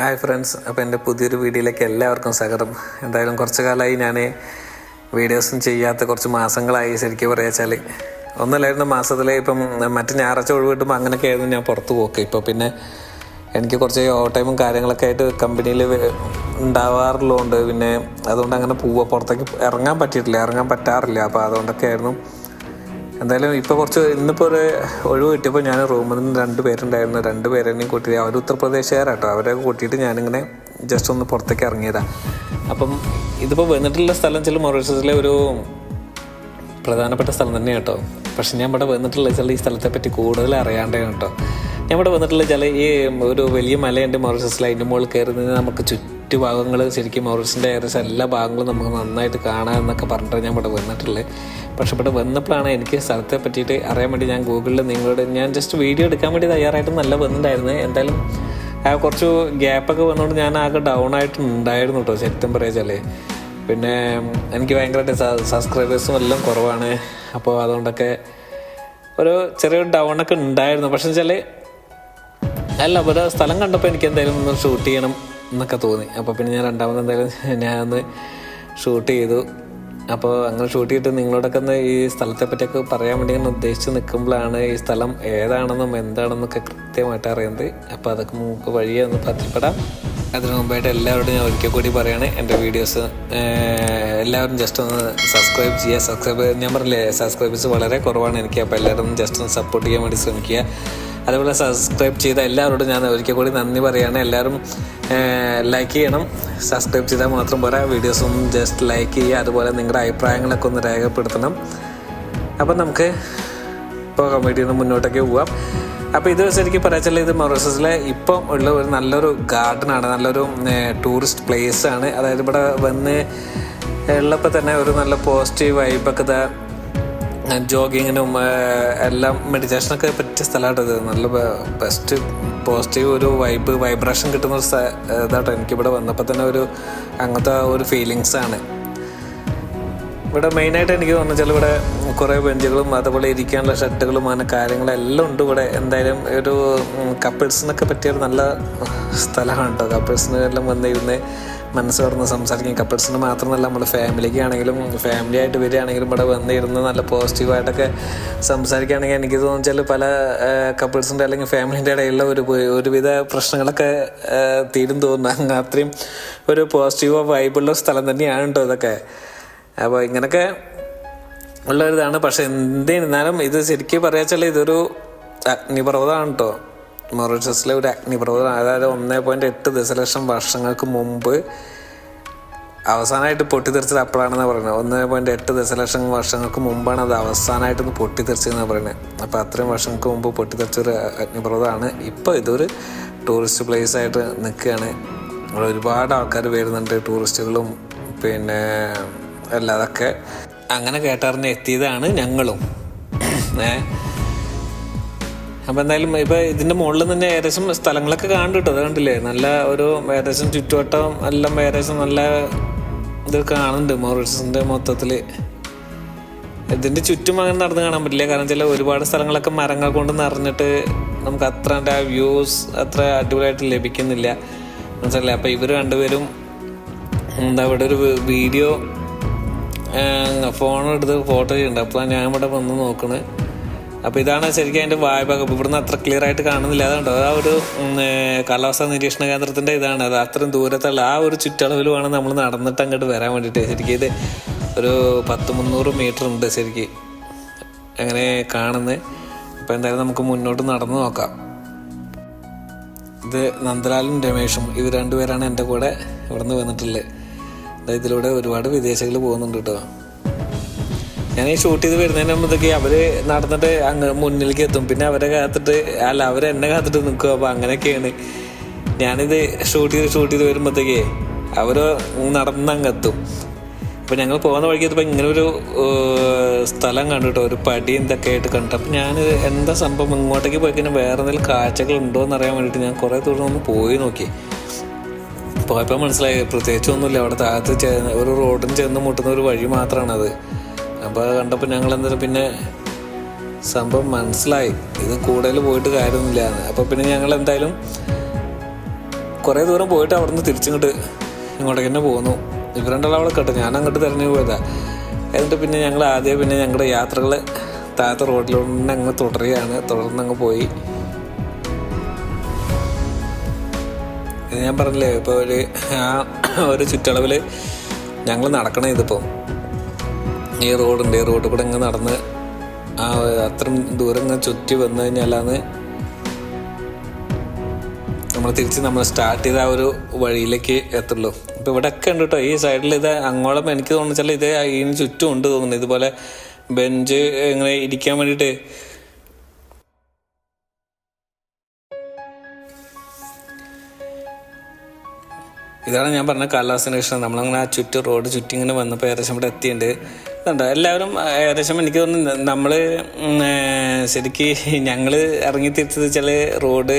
Hi friends അപ്പോൾ എന്റെ പുതിയൊരു വീഡിയോയിലേക്ക് എല്ലാവർക്കും സ്വാഗതം. എന്തായാലും കുറച്ച് കാലമായി ഞാൻ വീഡിയോസും ചെയ്യാത്ത കുറച്ച് മാസങ്ങളായി ശരിക്കും പറയാ വെച്ചാൽ ഒന്നല്ലായിരുന്നു മാസത്തിൽ ഇപ്പം മറ്റു ഞായറാഴ്ച ഒഴിവ് കിട്ടുമ്പോൾ അങ്ങനെയൊക്കെ ആയിരുന്നു ഞാൻ പുറത്ത് പോക്ക്. ഇപ്പോൾ പിന്നെ എനിക്ക് കുറച്ച് ഓവർ ടൈമും കാര്യങ്ങളൊക്കെ ആയിട്ട് കമ്പനിയിൽ ഉണ്ടാവാറുള്ളതുകൊണ്ട് പിന്നെ അതുകൊണ്ട് അങ്ങനെ പോവുക പുറത്തേക്ക് ഇറങ്ങാൻ പറ്റിയിട്ടില്ല ഇറങ്ങാൻ പറ്റാറില്ല. അപ്പോൾ അതുകൊണ്ടൊക്കെ ആയിരുന്നു എന്തായാലും ഇപ്പോൾ കുറച്ച് ഇന്നിപ്പോൾ ഒരു ഒഴിവ് കിട്ടിയപ്പോൾ ഞാൻ റൂമിൽ നിന്ന് രണ്ട് പേരുണ്ടായിരുന്നു. രണ്ട് പേരെയും കൂട്ടി അവർ ഉത്തർപ്രദേശുകാരാട്ടോ. അവരെ കൂട്ടിയിട്ട് ഞാനിങ്ങനെ ജസ്റ്റ് ഒന്ന് പുറത്തേക്ക് ഇറങ്ങിയതാണ് അപ്പം ഇതിപ്പോൾ വന്നിട്ടുള്ള സ്ഥലം ചില മൊറീഷ്യസിലെ ഒരു പ്രധാനപ്പെട്ട സ്ഥലം തന്നെയാണ് കേട്ടോ. പക്ഷെ ഞാൻ ഇവിടെ വന്നിട്ടുള്ള വെച്ചാൽ ഈ സ്ഥലത്തെ പറ്റി കൂടുതൽ അറിയാണ്ടേ കേട്ടോ. ഞാൻ ഇവിടെ വന്നിട്ടുള്ള വെച്ചാൽ ഈ ഒരു വലിയ മലയുണ്ട് മൊറീഷ്യസിൽ അതിന്റെ മുകളിൽ കയറുന്നതിന് നമുക്ക് നിന്ന് നമുക്ക് ചുറ്റുഭാഗങ്ങൾ ശരിക്കും മൗറീസിന്റെ ഏകദേശം എല്ലാ ഭാഗങ്ങളും നമുക്ക് നന്നായിട്ട് കാണാം എന്നൊക്കെ പറഞ്ഞിട്ട് ഞാൻ ഇവിടെ വന്നിട്ടുള്ളത്. പക്ഷെ ഇവിടെ വന്നപ്പോഴാണ് എനിക്ക് സ്ഥലത്തെ പറ്റിയിട്ട് അറിയാൻ വേണ്ടി ഞാൻ ഗൂഗിളിൽ നിങ്ങളോട് ഞാൻ ജസ്റ്റ് വീഡിയോ എടുക്കാൻ വേണ്ടി തയ്യാറായിട്ട് നല്ല വന്നിട്ടുണ്ടായിരുന്നു. എന്തായാലും കുറച്ച് ഗ്യാപ്പൊക്കെ വന്നുകൊണ്ട് ഞാൻ ആകെ ഡൗൺ ആയിട്ടുണ്ടായിരുന്നു കേട്ടോ ശരിക്കും പറയാച്ചാലേ. പിന്നെ എനിക്ക് ഭയങ്കരമായിട്ട് സബ്സ്ക്രൈബേഴ്സും എല്ലാം കുറവാണ്. അപ്പോൾ അതുകൊണ്ടൊക്കെ ഒരു ചെറിയൊരു ഡൗൺ ഒക്കെ ഉണ്ടായിരുന്നു. പക്ഷെ വെച്ചാൽ അല്ല ഒരു സ്ഥലം കണ്ടപ്പോൾ എനിക്ക് എന്തായാലും ഒന്ന് ഷൂട്ട് ചെയ്യണം എന്നൊക്കെ തോന്നി. അപ്പോൾ പിന്നെ ഞാൻ രണ്ടാമത് എന്തായാലും ഞാനൊന്ന് ഷൂട്ട് ചെയ്തു. അപ്പോൾ അങ്ങനെ ഷൂട്ട് ചെയ്തിട്ട് നിങ്ങളോടൊക്കെ ഒന്ന് ഈ സ്ഥലത്തെ പറ്റിയൊക്കെ പറയാൻ വേണ്ടി ഇങ്ങനെ ഉദ്ദേശിച്ച് നിൽക്കുമ്പോഴാണ് ഈ സ്ഥലം ഏതാണെന്നും എന്താണെന്നൊക്കെ കൃത്യമായിട്ട് അറിയുന്നത്. അപ്പോൾ അതൊക്കെ നമുക്ക് വഴിയെ ഒന്ന് പത്തിപ്പെടാം അതിനു മുമ്പായിട്ട് എല്ലാവരോടും ഞാൻ ഒരിക്കൽ കൂടി പറയാണ് എന്റെ വീഡിയോസ് എല്ലാവരും ജസ്റ്റ് ഒന്ന് സബ്സ്ക്രൈബ് ചെയ്യുക. സബ്സ്ക്രൈബ് ഞാൻ പറഞ്ഞില്ലേ സബ്സ്ക്രൈബേഴ്സ് വളരെ കുറവാണ് എനിക്ക്. അപ്പോൾ എല്ലാവരും ജസ്റ്റ് ഒന്ന് സപ്പോർട്ട് ചെയ്യാൻ വേണ്ടി ശ്രമിക്കുക. അതേപോലെ സബ്സ്ക്രൈബ് ചെയ്ത എല്ലാവരോടും ഞാൻ ഒരിക്കൽ കൂടി നന്ദി പറയുകയാണ് എല്ലാവരും ലൈക്ക് ചെയ്യണം. സബ്സ്ക്രൈബ് ചെയ്താൽ മാത്രം പോരാ. വീഡിയോസും ജസ്റ്റ് ലൈക്ക് ചെയ്യുക. അതുപോലെ നിങ്ങളുടെ അഭിപ്രായങ്ങളൊക്കെ ഒന്ന് രേഖപ്പെടുത്തണം. അപ്പം നമുക്ക് പോകാൻ വേണ്ടി ഒന്ന് മുന്നോട്ടേക്ക് പോവാം. അപ്പോൾ ഇത് ശരിക്കും പറയാച്ചാൽ ഇത് മൊറീഷ്യസിലെ ഇപ്പം ഉള്ള ഒരു നല്ലൊരു ഗാർഡനാണ് നല്ലൊരു ടൂറിസ്റ്റ് പ്ലേസ് ആണ്. അതായത് ഇവിടെ വന്ന് ഉള്ളപ്പോൾ തന്നെ ഒരു നല്ല പോസിറ്റീവ് വൈബൊക്കെ ജോഗിങ്ങിനും എല്ലാം മെഡിറ്റേഷനൊക്കെ പറ്റിയ സ്ഥലമാണ് ഇത്. നല്ല ബെസ്റ്റ് പോസിറ്റീവ് ഒരു വൈബ് വൈബ്രേഷൻ കിട്ടുന്ന ഒരു ഇതാട്ടോ എനിക്കിവിടെ വന്നപ്പോൾ തന്നെ ഒരു അങ്ങനത്തെ ഒരു ഫീലിങ്സ് ആണ്. ഇവിടെ മെയിനായിട്ട് എനിക്ക് തോന്നുന്നു വെച്ചാൽ ഇവിടെ കുറേ ബെഞ്ചുകളും അതുപോലെ ഇരിക്കാനുള്ള ഷർട്ടുകളും അങ്ങനെ കാര്യങ്ങളെല്ലാം ഉണ്ട് ഇവിടെ. എന്തായാലും ഒരു കപ്പിൾസിനൊക്കെ പറ്റിയ ഒരു നല്ല സ്ഥലമാണ് കേട്ടോ കപ്പിൾസിന് എല്ലാം വന്നിരുന്ന് മനസ്സ് തുറന്ന് സംസാരിക്കും. കപ്പിൾസിന് മാത്രമല്ല നമ്മുടെ ഫാമിലിക്ക് ആണെങ്കിലും ഫാമിലി ആയിട്ട് വരികയാണെങ്കിലും ഇവിടെ വന്നിരുന്ന് നല്ല പോസിറ്റീവായിട്ടൊക്കെ സംസാരിക്കുകയാണെങ്കിൽ എനിക്ക് തോന്നിച്ചാൽ പല കപ്പിൾസിന്റെ അല്ലെങ്കിൽ ഫാമിലിന്റെ ഇടയിലുള്ള ഒരു ഒരുവിധ പ്രശ്നങ്ങളൊക്കെ തീരും തോന്നുന്നു. അത്രയും ഒരു പോസിറ്റീവ് വൈബുള്ള സ്ഥലം തന്നെയാണ് കേട്ടോ ഇതൊക്കെ. അപ്പോൾ ഇങ്ങനൊക്കെ ഉള്ള ഒരിതാണ് പക്ഷെ എന്തിരുന്നാലും ഇത് ശരിക്കും പറയാച്ചാൽ ഇതൊരു അഗ്നിപർവതമാണ് കേട്ടോ മൊറീഷ്യസിലെ ഒരു അഗ്നിപർവതം. അതായത് ഒന്നേ പോയിന്റ് എട്ട് ദശലക്ഷം വർഷങ്ങൾക്ക് മുമ്പ് അവസാനമായിട്ട് പൊട്ടിത്തെറിച്ചത് അപ്പോഴാണെന്ന് പറയുന്നത്. ഒന്നേ പോയിന്റ് എട്ട് ദശലക്ഷം വർഷങ്ങൾക്ക് മുമ്പാണ് അത് അവസാനമായിട്ട് ഒന്ന് പൊട്ടിത്തെറിച്ചതെന്ന് പറയുന്നത്. അപ്പോൾ അത്രയും വർഷങ്ങൾക്ക് മുമ്പ് പൊട്ടിത്തെറിച്ചൊരു അഗ്നിപർവതമാണ് ഇപ്പോൾ ഇതൊരു ടൂറിസ്റ്റ് പ്ലേസ് ആയിട്ട് നിൽക്കുകയാണ്. അവിടെ ഒരുപാട് ആൾക്കാർ വരുന്നുണ്ട് ടൂറിസ്റ്റുകളും പിന്നെ അല്ലാതൊക്കെ. അങ്ങനെ കേട്ടറിഞ്ഞ് എത്തിയതാണ് ഞങ്ങളും. ഏ അപ്പോൾ എന്തായാലും ഇപ്പോൾ ഇതിന്റെ മുകളിൽ തന്നെ ഏകദേശം സ്ഥലങ്ങളൊക്കെ കേട്ടോ. അത് കണ്ടില്ലേ? നല്ല ഒരു ഏകദേശം ചുറ്റുവട്ടം എല്ലാം ഏകദേശം നല്ല ഇത് കാണുന്നുണ്ട് മൊറീഷ്യസിന്റെ മൊത്തത്തിൽ ഇതിന്റെ ചുറ്റും അങ്ങനെ നടന്ന് കാണാൻ പറ്റില്ല. കാരണം ചില ഒരുപാട് സ്ഥലങ്ങളൊക്കെ മരങ്ങൾ കൊണ്ട് നിറഞ്ഞിട്ട് നമുക്ക് അത്ര ആ വ്യൂസ് അത്ര അടിപൊളിയായിട്ട് ലഭിക്കുന്നില്ല. മനസ്സിലല്ലേ അപ്പോൾ ഇവർ രണ്ടുപേരും എന്താ ഇവിടെ ഒരു വീഡിയോ ഫോണെടുത്ത് ഫോട്ടോ ചെയ്യുന്നുണ്ട്. അപ്പോൾ ഞാൻ ഇവിടെ വന്ന് നോക്കണത് അപ്പോൾ ഇതാണ് ശരിക്കും അതിന്റെ വായ്പൊക്കെ ഇവിടുന്ന് അത്ര ക്ലിയർ ആയിട്ട് കാണുന്നില്ല. അതുകൊണ്ടോ ആ ഒരു കാലാവസ്ഥാ നിരീക്ഷണ കേന്ദ്രത്തിന്റെ ഇതാണ്. അത് അത്രയും ദൂരത്തുള്ള ആ ഒരു ചുറ്റളവിലുമാണ് നമ്മൾ നടന്നിട്ട് അങ്ങോട്ട് വരാൻ വേണ്ടിയിട്ട് ശരിക്കും ഇത് ഒരു പത്ത് മുന്നൂറ് മീറ്റർ ഉണ്ട് ശരിക്ക്. അങ്ങനെ കാണുന്നത് അപ്പോൾ എന്തായാലും നമുക്ക് മുന്നോട്ട് നടന്നു നോക്കാം. ഇത് നന്ദലാലും രമേഷും ഇവർ രണ്ടുപേരാണ് എന്റെ കൂടെ ഇവിടുന്ന് വന്നിട്ടുള്ളത്. ഇതിലൂടെ ഒരുപാട് വിദേശികൾ പോകുന്നുണ്ട് കേട്ടോ. ഞാൻ ഈ ഷൂട്ട് ചെയ്ത് വരുന്നതിന് മുമ്പത്തേക്ക് അവർ നടന്നിട്ട് അങ്ങ് മുന്നിലേക്ക് എത്തും. പിന്നെ അവരെ കാത്തിട്ട് അല്ല അവരെ എന്നെ കാത്തിട്ട് നിൽക്കും. അപ്പൊ അങ്ങനെയൊക്കെയാണ്. ഞാനിത് ഷൂട്ട് ചെയ്ത് ഷൂട്ട് ചെയ്ത് വരുമ്പോഴത്തേക്കേ അവർ നടന്ന് എത്തും അപ്പൊ ഞങ്ങൾ പോകുന്ന വഴിക്ക് എത്തുമ്പോൾ ഇങ്ങനെ ഒരു സ്ഥലം കണ്ടു കേട്ടോ. ഒരു പടി എന്തൊക്കെ ആയിട്ട് കണ്ടു. അപ്പൊ ഞാൻ എന്താ സംഭവം? ഇങ്ങോട്ടേക്ക് പോയി കഴിഞ്ഞാൽ വേറെ എന്തെങ്കിലും കാഴ്ചകൾ ഉണ്ടോ എന്ന് അറിയാൻ വേണ്ടിയിട്ട് ഞാൻ കുറെ ദൂരം ഒന്ന് പോയി നോക്കി. പോയപ്പോൾ മനസ്സിലായി പ്രത്യേകിച്ച് ഒന്നുമില്ല. അവിടെ താഴത്ത് ഒരു റോഡിന് ചെന്ന് മുട്ടുന്ന ഒരു വഴി മാത്രമാണത് അപ്പോൾ അത് കണ്ടപ്പോൾ ഞങ്ങൾ എന്താ പിന്നെ സംഭവം മനസ്സിലായി. ഇത് കൂടുതൽ പോയിട്ട് കാര്യമൊന്നുമില്ല അപ്പോൾ പിന്നെ ഞങ്ങൾ എന്തായാലും കുറേ ദൂരം പോയിട്ട് അവിടെ നിന്ന് തിരിച്ചിങ്ങോട്ട് ഇങ്ങോട്ടേക്ക് തന്നെ പോന്നു. ഇവരുണ്ടല്ലോ അവിടെ കേട്ടോ. ഞാൻ അങ്ങോട്ട് തിരഞ്ഞു പോയതാ. എന്നിട്ട് പിന്നെ ഞങ്ങൾ ആദ്യം പിന്നെ ഞങ്ങളുടെ യാത്രകൾ താഴത്തെ റോഡിലൂടെ അങ്ങ് തുടരുകയാണ്. തുടർന്ന് അങ്ങ് പോയി. ഞാൻ പറഞ്ഞില്ലേ ഇപ്പോൾ ഒരു ആ ഒരു ചുറ്റളവിൽ ഞങ്ങൾ നടക്കണേ ഇതിപ്പോൾ ഈ റോഡുണ്ട് ഈ റോഡിൽ കൂടെ ഇങ്ങനെ നടന്ന് ആ അത്രയും ദൂരം ഇങ്ങനെ ചുറ്റി വന്നു കഴിഞ്ഞാലാണ് നമ്മൾ തിരിച്ച് നമ്മൾ സ്റ്റാർട്ട് ചെയ്ത ആ ഒരു വഴിയിലേക്ക് എത്തുള്ളൂ. ഇപ്പൊ ഇവിടെ ഒക്കെ ഉണ്ട് കേട്ടോ ഈ സൈഡിൽ ഇത് അങ്ങോളം എനിക്ക് തോന്നുന്നു ഇത് ഇതിന് ചുറ്റും ഉണ്ട് തോന്നുന്നു. ഇതുപോലെ ബെഞ്ച് ഇങ്ങനെ ഇരിക്കാൻ വേണ്ടിയിട്ട്. ഇതാണ് ഞാൻ പറഞ്ഞ കാലാവസ്ഥ നമ്മളങ്ങനെ ആ ചുറ്റും റോഡ് ചുറ്റി ഇങ്ങനെ വന്നപ്പോൾ ഏകദേശം ഇവിടെ എത്തിയിട്ടുണ്ട്. ഇതുണ്ട് എല്ലാവരും ഏകദേശം എനിക്ക് തോന്നുന്നു നമ്മൾ ശരിക്ക് ഞങ്ങൾ ഇറങ്ങി തിരിച്ചത് വെച്ചാൽ റോഡ്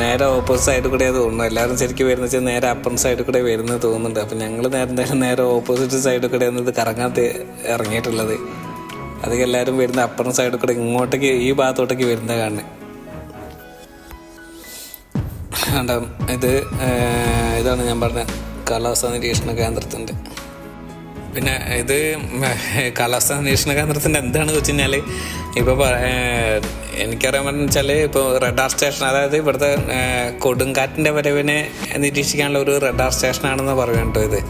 നേരെ ഓപ്പോസിറ്റ് സൈഡിൽ കൂടെ തോന്നുന്നു എല്ലാവരും ശരിക്കും വരുന്ന വെച്ചാൽ നേരെ അപ്പർ സൈഡിൽ കൂടെ വരുന്നത് തോന്നുന്നുണ്ട്. അപ്പം ഞങ്ങൾ നേരെ നേരെ നേരെ ഓപ്പോസിറ്റ് സൈഡിൽ കൂടെ ഇത് കറങ്ങാത്ത ഇറങ്ങിയിട്ടുള്ളത്. അതൊക്കെ എല്ലാവരും വരുന്ന അപ്പർ സൈഡിൽ കൂടെ ഇങ്ങോട്ടേക്ക് ഈ ഭാഗത്തോട്ടേക്ക് വരുന്ന കാണുന്നത് ഇത് ഇതാണ് ഞാൻ പറഞ്ഞ കാലാവസ്ഥാ നിരീക്ഷണ കേന്ദ്രത്തിന്റെ പിന്നെ ഇത് കാലാവസ്ഥാ നിരീക്ഷണ കേന്ദ്രത്തിന്റെ എന്താണ് വെച്ച് കഴിഞ്ഞാൽ ഇപ്പോൾ എനിക്കറിയാൻ പറ്റുന്ന വെച്ചാൽ ഇപ്പോൾ റഡാർ സ്റ്റേഷൻ അതായത് ഇവിടുത്തെ കൊടുങ്കാറ്റിന്റെ വരവിനെ നിരീക്ഷിക്കാനുള്ള ഒരു റഡാർ സ്റ്റേഷനാണെന്ന് പറയാം കേട്ടോ ഇത്.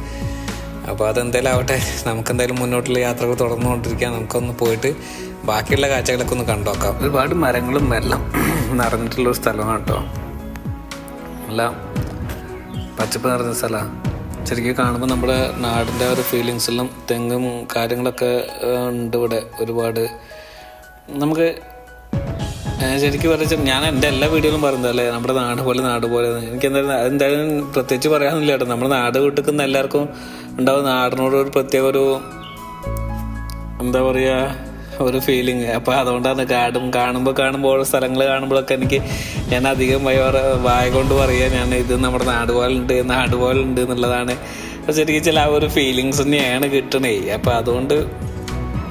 അപ്പോൾ അതെന്തായാലും ആവട്ടെ നമുക്ക് എന്തായാലും മുന്നോട്ടുള്ള യാത്രകൾ തുടർന്നുകൊണ്ടിരിക്കാം. നമുക്കൊന്ന് പോയിട്ട് ബാക്കിയുള്ള കാഴ്ചകളൊക്കെ ഒന്ന് കണ്ടുനോക്കാം. ഒരുപാട് മരങ്ങളും വെള്ളം നിറഞ്ഞിട്ടുള്ളൊരു സ്ഥലമാണ് കേട്ടോ. നല്ല പച്ചപ്പ് നിറഞ്ഞ സ്ഥലമാണ്. ശരിക്കും കാണുമ്പോൾ നമ്മുടെ നാടിന്റെ ഒരു ഫീലിങ്സെല്ലാം തെങ്ങും കാര്യങ്ങളൊക്കെ ഉണ്ട് ഇവിടെ ഒരുപാട് നമുക്ക് ശരിക്കും പറഞ്ഞാൽ ഞാൻ എന്റെ എല്ലാ വീഡിയോയിലും പറയുന്നത് അല്ലേ നമ്മുടെ നാട് പോലെ നാട് പോലെ. എനിക്ക് എന്തായാലും എന്തായാലും പ്രത്യേകിച്ച് പറയാനൊന്നുമില്ല കേട്ടോ നമ്മുടെ നാട് വിട്ടുക്കുന്ന എല്ലാവർക്കും ഉണ്ടാവും നാടിനോട് ഒരു പ്രത്യേക ഒരു എന്താ പറയാ ഒരു ഫീലിംഗ് അപ്പൊ അതുകൊണ്ടാണ് കാടും കാണുമ്പോൾ കാണുമ്പോൾ സ്ഥലങ്ങൾ കാണുമ്പോഴൊക്കെ എനിക്ക് ഞാൻ അധികം വായ കൊണ്ട് പറയുക ഞാൻ ഇത് നമ്മുടെ നാട് പോലെ ഉണ്ട് നാട് പോലെ ഉണ്ട് എന്നുള്ളതാണ് ശരിക്കും ചില ആ ഒരു ഫീലിങ്സ് തന്നെയാണ് കിട്ടണേ. അപ്പൊ അതുകൊണ്ട്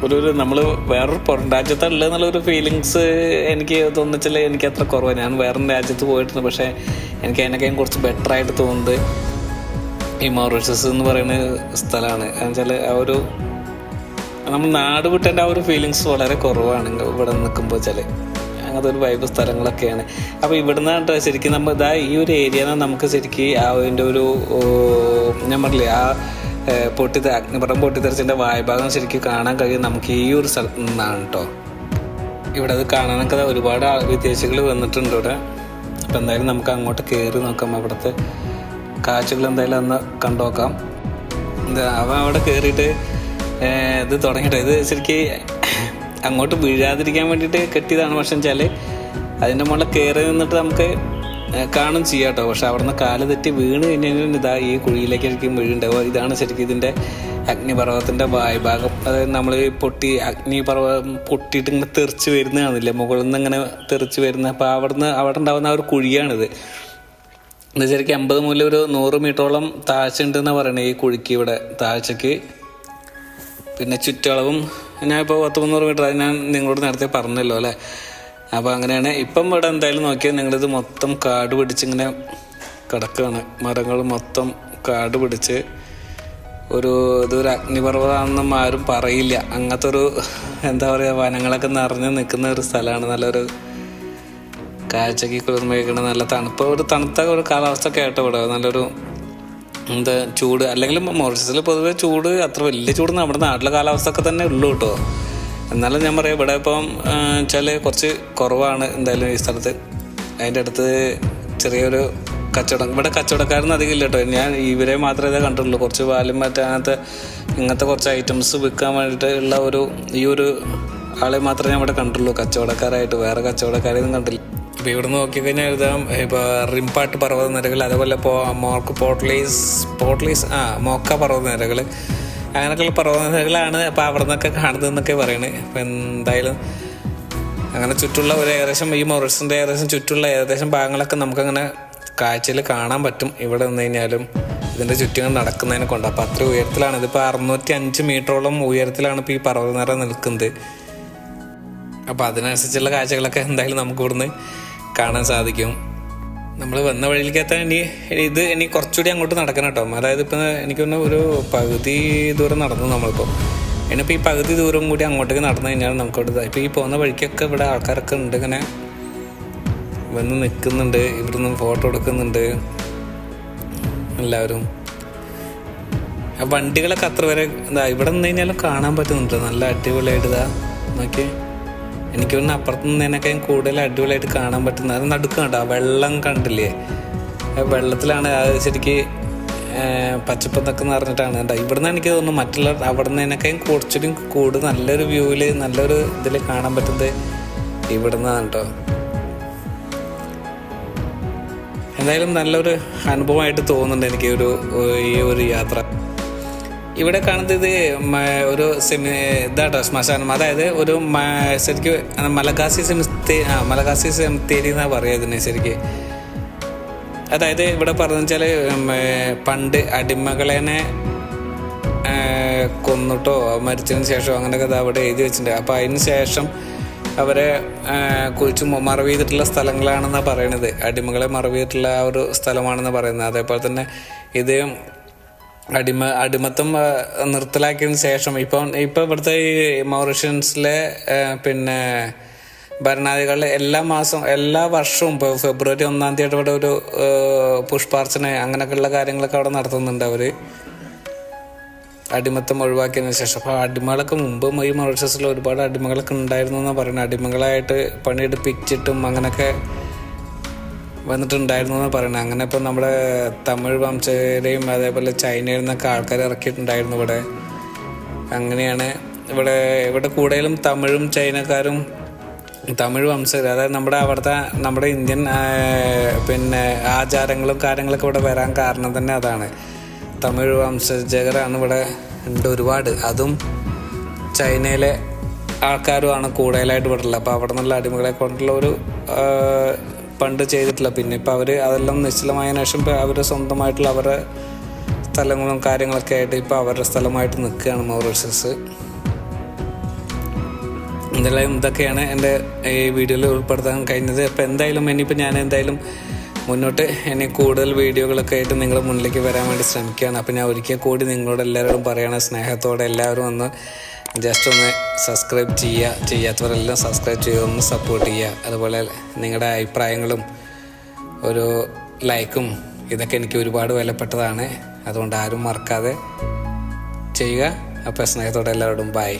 ഒരു ഒരു നമ്മൾ വേറൊരു പുറം രാജ്യത്തല്ല എന്നുള്ളൊരു ഫീലിങ്സ് എനിക്ക് തോന്നിച്ചാൽ എനിക്ക് അത്ര കുറവാണ് ഞാൻ വേറൊരു രാജ്യത്ത് പോയിട്ടുണ്ട് പക്ഷേ എനിക്ക് അതിനൊക്കെ കുറച്ച് ബെറ്റർ ആയിട്ട് തോന്നുന്നത് ഈ മൗറീഷ്യസ് എന്ന് പറയുന്ന സ്ഥലമാണ്. എന്നുവെച്ചാൽ ആ ഒരു നമ്മൾ നാട് വിട്ടേണ്ട ആ ഒരു ഫീലിങ്സ് വളരെ കുറവാണ്. ഇവിടെ നിൽക്കുമ്പോൾ ചില അങ്ങനത്തെ ഒരു വൈബ് സ്ഥലങ്ങളൊക്കെയാണ്. അപ്പോൾ ഇവിടുന്ന് ശരിക്കും നമ്മൾ ഇതാ ഈ ഒരു ഏരിയ നമുക്ക് ശരിക്കും ആ അതിന്റെ ഒരു ഞാൻ പറഞ്ഞില്ലേ ആ പൊട്ടി അഗ്നിപടം പൊട്ടിത്തെറിച്ചതിന്റെ വായ്ഭാഗം ശരിക്കും കാണാൻ കഴിയും നമുക്ക് ഈ ഒരു സ്ഥലത്ത് നിന്നാണ് കേട്ടോ ഇവിടെ അത് കാണാനൊക്കെ ഒരുപാട് വിദേശികൾ വന്നിട്ടുണ്ട് ഇവിടെ. അപ്പം എന്തായാലും നമുക്ക് അങ്ങോട്ട് കയറി നോക്കാം. അവിടുത്തെ കാഴ്ചകൾ എന്തായാലും ഒന്ന് കണ്ടു നോക്കാം എന്താ അവൻ അവിടെ കയറിയിട്ട് ഇത് തുടങ്ങിയിട്ട് ഇത് ശരിക്ക് അങ്ങോട്ട് വീഴാതിരിക്കാൻ വേണ്ടിയിട്ട് കെട്ടിയതാണ് പക്ഷെ വെച്ചാൽ അതിന്റെ മുകളിൽ കയറി നിന്നിട്ട് നമുക്ക് കാണും ചെയ്യാം കേട്ടോ. പക്ഷെ അവിടുന്ന് കാൽ തെറ്റി വീണ് കഴിഞ്ഞാൽ ഇതാ ഈ കുഴിയിലേക്ക് ശരിക്കും വീഴുണ്ടാവുക ഇതാണ് ശരിക്കും ഇതിന്റെ അഗ്നിപർവതത്തിന്റെ വായ്ഭാഗം. അതായത് നമ്മൾ പൊട്ടി അഗ്നിപർവതം പൊട്ടിയിട്ട് ഇങ്ങനെ തെറിച്ച് വരുന്നതാണില്ലേ മുകളിൽ നിന്ന് ഇങ്ങനെ തെറിച്ച് വരുന്ന അപ്പോൾ അവിടുന്ന് അവിടെ ഉണ്ടാകുന്ന ആ ഒരു കുഴിയാണിത്. ഇത് ശരിക്കും അമ്പത് മുതൽ ഒരു നൂറ് മീറ്ററോളം താഴ്ച ഉണ്ടെന്നാണ് പറയുന്നത് ഈ കുഴിക്ക് ഇവിടെ. താഴ്ചക്ക് പിന്നെ ചുറ്റളവും ഞാൻ ഇപ്പോൾ പത്ത് മുന്നൂറ് മീറ്റർ അത് ഞാൻ നിങ്ങളോട് നേരത്തെ പറഞ്ഞല്ലോ അല്ലേ? അപ്പോൾ അങ്ങനെയാണ്. ഇപ്പം ഇവിടെ എന്തായാലും നോക്കിയാൽ നിങ്ങളിത് മൊത്തം കാട് പിടിച്ചിങ്ങനെ കിടക്കുകയാണ് മരങ്ങൾ മൊത്തം കാട് പിടിച്ച് ഒരു ഇതൊരു അഗ്നിപർവതമാണെന്നും ആരും പറയില്ല. അങ്ങനത്തെ ഒരു എന്താ പറയുക വനങ്ങളൊക്കെ നിറഞ്ഞു നിൽക്കുന്ന ഒരു സ്ഥലമാണ്. നല്ലൊരു കാഴ്ചക്ക് കുളിർമയ്ക്കണ നല്ല തണുപ്പ്. ഒരു തണുത്ത ഒരു കാലാവസ്ഥ ഒക്കെ ആയിട്ട് ഇവിടെ. നല്ലൊരു എന്താ ചൂട്. അല്ലെങ്കിൽ മൊറീഷ്യസിൽ പൊതുവെ ചൂട് അത്ര വലിയ ചൂട് നമ്മുടെ നാട്ടിലെ കാലാവസ്ഥ ഒക്കെ തന്നെ ഉള്ളൂ കേട്ടോ. എന്നാലും ഞാൻ പറയാം ഇവിടെ ഇപ്പം വെച്ചാൽ കുറച്ച് കുറവാണ് എന്തായാലും ഈ സ്ഥലത്ത്. അതിന്റെ അടുത്ത് ചെറിയൊരു കച്ചവടം ഇവിടെ കച്ചവടക്കാരൊന്നും അധികം ഇല്ല കേട്ടോ. ഞാൻ ഇവരെ മാത്രമേ ഇതേ കണ്ടിട്ടുള്ളൂ. കുറച്ച് പാലും മറ്റേ അങ്ങനത്തെ ഇങ്ങനത്തെ കുറച്ച് ഐറ്റംസ് വിൽക്കാൻ വേണ്ടിയിട്ട് ഉള്ള ഒരു ഈ ഒരു ആളെ മാത്രമേ ഞാൻ ഇവിടെ കണ്ടുള്ളൂ കച്ചവടക്കാരായിട്ട് വേറെ കച്ചവടക്കാരെയൊന്നും കണ്ടില്ല. ഇപ്പം ഇവിടെ നോക്കിക്കഴിഞ്ഞാൽ എഴുതാം. ഇപ്പോൾ റിംപാട്ട് പർവത നിരകൾ അതുപോലെ പോ മോർക്ക് പോർട്ട്ലീസ് പോർട്ട്ലീസ് ആ മോക്ക പർവത നിരകൾ. അങ്ങനെയൊക്കെയുള്ള പർവത നിരകളാണ് അപ്പോൾ അവിടെ നിന്നൊക്കെ കാണുന്നതെന്നൊക്കെ പറയണത് അപ്പം എന്തായാലും അങ്ങനെ ചുറ്റുള്ള ഒരു ഏകദേശം ഈ മൊറിസിന്റെ ഏകദേശം ചുറ്റുള്ള ഏകദേശം ഭാഗങ്ങളൊക്കെ നമുക്കങ്ങനെ കാഴ്ചയിൽ കാണാൻ പറ്റും. ഇവിടെ നിന്ന് കഴിഞ്ഞാലും ഇതിന്റെ ചുറ്റും നടക്കുന്നതിനെ കൊണ്ട്. അപ്പോൾ അത്ര ഉയരത്തിലാണ്. ഇതിപ്പോൾ അറുന്നൂറ്റി അഞ്ച് മീറ്ററോളം ഉയരത്തിലാണ് ഇപ്പോൾ ഈ പർവതനിര നിൽക്കുന്നത്. അപ്പോൾ അതിനനുസരിച്ചുള്ള കാഴ്ചകളൊക്കെ എന്തായാലും നമുക്ക് ഇവിടുന്ന് കാണാൻ സാധിക്കും. നമ്മൾ വന്ന വഴിയിലേക്ക് എത്താൻ ഇനി ഇത് ഇനി കുറച്ചുകൂടി അങ്ങോട്ട് നടക്കണം കേട്ടോ. അതായത് ഇപ്പം എനിക്കൊന്ന് ഒരു പകുതി ദൂരം നടന്നു നമ്മളിപ്പോൾ. ഇനിയിപ്പോൾ ഈ പകുതി ദൂരം കൂടി അങ്ങോട്ടേക്ക് നടന്നു കഴിഞ്ഞാൽ നമുക്കവിടെ ഇപ്പോൾ ഈ പോകുന്ന വഴിക്കൊക്കെ ഇവിടെ ആൾക്കാരൊക്കെ ഉണ്ട് ഇങ്ങനെ വന്ന് നിൽക്കുന്നുണ്ട്. ഇവിടുന്ന് ഫോട്ടോ എടുക്കുന്നുണ്ട്. എല്ലാവരും. ആ വണ്ടികളൊക്കെ അത്ര വരെ എന്താ ഇവിടെ നിന്ന് കഴിഞ്ഞാലും കാണാൻ പറ്റുന്നുണ്ട്. നല്ല അടിപൊളിയായിട്ട് ഇതാ. നോക്കി എനിക്ക് പിന്നെ അപ്പുറത്ത് നിന്നതിനൊക്കെ കൂടുതൽ അടിപൊളിയായിട്ട് കാണാൻ പറ്റുന്ന അത് നടുക്ക് കണ്ടോ വെള്ളം കണ്ടില്ലേ? വെള്ളത്തിലാണ് ശരിക്ക് പറഞ്ഞിട്ടാണ്. നിറഞ്ഞിട്ടാണ്. കണ്ടോ? ഇവിടുന്ന് എനിക്ക് തോന്നുന്നു മറ്റുള്ള അവിടെ നിന്നതിനൊക്കെയും കുറച്ചുകൂടി കൂടുതൽ നല്ലൊരു വ്യൂവിൽ നല്ലൊരു ഇതിൽ കാണാൻ പറ്റുന്നത് ഇവിടുന്നാണ് കേട്ടോ. എന്തായാലും നല്ലൊരു അനുഭവമായിട്ട് തോന്നുന്നുണ്ട് എനിക്ക് ഒരു ഈ ഒരു യാത്ര. ഇവിടെ കാണുന്നത് ഒരു സെമി ഇതാട്ടോ ശ്മശാനം. അതായത് ഒരു ശരിക്ക് മലകാസി സെമിത്തേ ആ മലകാസി സെമിത്തേരി എന്നാ പറയുക ഇതിനെ ശരിക്ക്. അതായത് ഇവിടെ പറഞ്ഞു വെച്ചാൽ പണ്ട് അടിമകളെനെ കൊന്നിട്ടോ മരിച്ചതിന് ശേഷം അങ്ങനെയൊക്കെ ഇത് അവിടെ എഴുതി വെച്ചിട്ടുണ്ട്. അപ്പോൾ അതിന് ശേഷം അവരെ കുഴിച്ചു മറവ് ചെയ്തിട്ടുള്ള സ്ഥലങ്ങളാണെന്നാണ് പറയണത്. അടിമകളെ മറവ് ചെയ്തിട്ടുള്ള ആ ഒരു സ്ഥലമാണെന്ന് പറയുന്നത്. അതേപോലെ തന്നെ ഇത് അടിമ അടിമത്തം നിർത്തലാക്കിയതിനു ശേഷം ഇപ്പം ഇപ്പം ഇവിടുത്തെ ഈ മൗറീഷ്യൻസിലെ പിന്നെ ഭരണാധികാരികൾ എല്ലാ മാസവും എല്ലാ വർഷവും ഇപ്പോൾ ഫെബ്രുവരി ഒന്നാം തീയതി ഇവിടെ ഒരു പുഷ്പാർച്ചന അങ്ങനെയൊക്കെയുള്ള കാര്യങ്ങളൊക്കെ അവിടെ നടത്തുന്നുണ്ട് അവർ. അടിമത്തം ഒഴിവാക്കിയതിന് ശേഷം. അപ്പോൾ അടിമകളൊക്കെ മുമ്പ് ഈ മൗറീഷ്യസിൽ ഒരുപാട് അടിമകളൊക്കെ ഉണ്ടായിരുന്നു എന്നാണ് പറയുന്നത്. അടിമകളായിട്ട് പണിയെടുപ്പിച്ചിട്ടും അങ്ങനെയൊക്കെ വന്നിട്ടുണ്ടായിരുന്നു എന്ന് പറയുന്നത് അങ്ങനെ ഇപ്പം നമ്മുടെ തമിഴ് വംശജരെയും അതേപോലെ ചൈനയിൽ നിന്നൊക്കെ ആൾക്കാർ ഇറക്കിയിട്ടുണ്ടായിരുന്നു ഇവിടെ. അങ്ങനെയാണ് ഇവിടെ ഇവിടെ കൂടുതലും തമിഴും ചൈനക്കാരും തമിഴ് വംശജർ അതായത് നമ്മുടെ അവിടുത്തെ നമ്മുടെ ഇന്ത്യൻ പിന്നെ ആചാരങ്ങളും കാര്യങ്ങളൊക്കെ ഇവിടെ വരാൻ കാരണം തന്നെ അതാണ്. തമിഴ് വംശജകരാണ് ഇവിടെ ഉണ്ട് ഒരുപാട്. അതും ചൈനയിലെ ആൾക്കാരുമാണ് കൂടുതലായിട്ട് ഇവിടെ ഉള്ളത്. അപ്പോൾ അവിടെ നിന്നുള്ള അടിമകളെ കൊണ്ടുള്ള ഒരു പണ്ട് ചെയ്തിട്ടില്ല. പിന്നെ ഇപ്പം അവർ അതെല്ലാം നിശ്ചലമായ ശേഷം ഇപ്പം അവർ സ്വന്തമായിട്ടുള്ള അവരുടെ സ്ഥലങ്ങളും കാര്യങ്ങളൊക്കെ ആയിട്ട് ഇപ്പോൾ അവരുടെ സ്ഥലമായിട്ട് നിൽക്കുകയാണ് മൗറീഷ്യസ്. എന്തായാലും ഇതൊക്കെയാണ് എന്റെ ഈ വീഡിയോയിൽ ഉൾപ്പെടുത്താൻ കഴിഞ്ഞത്. അപ്പോൾ എന്തായാലും ഇനിയിപ്പോൾ ഞാൻ എന്തായാലും മുന്നോട്ട് ഇനി കൂടുതൽ വീഡിയോകളൊക്കെ ആയിട്ട് നിങ്ങളുടെ മുന്നിലേക്ക് വരാൻ വേണ്ടി ശ്രമിക്കുകയാണ്. അപ്പോൾ ഞാൻ ഒരിക്കൽ കൂടി നിങ്ങളോട് എല്ലാവരോടും പറയണം സ്നേഹത്തോടെ എല്ലാവരും ഒന്ന് ജസ്റ്റ് ഒന്ന് സബ്സ്ക്രൈബ് ചെയ്യുക ചെയ്യാത്തവരെല്ലാം സബ്സ്ക്രൈബ് ചെയ്യുക ഒന്ന് സപ്പോർട്ട് ചെയ്യുക അതുപോലെ നിങ്ങളുടെ അഭിപ്രായങ്ങളും ഒരു ലൈക്കും ഇതൊക്കെ എനിക്ക് ഒരുപാട് വിലപ്പെട്ടതാണ്. അതുകൊണ്ട് ആരും മറക്കാതെ ചെയ്യുക. അപ്പോൾ സ്നേഹത്തോടെ എല്ലാവരോടും ബൈ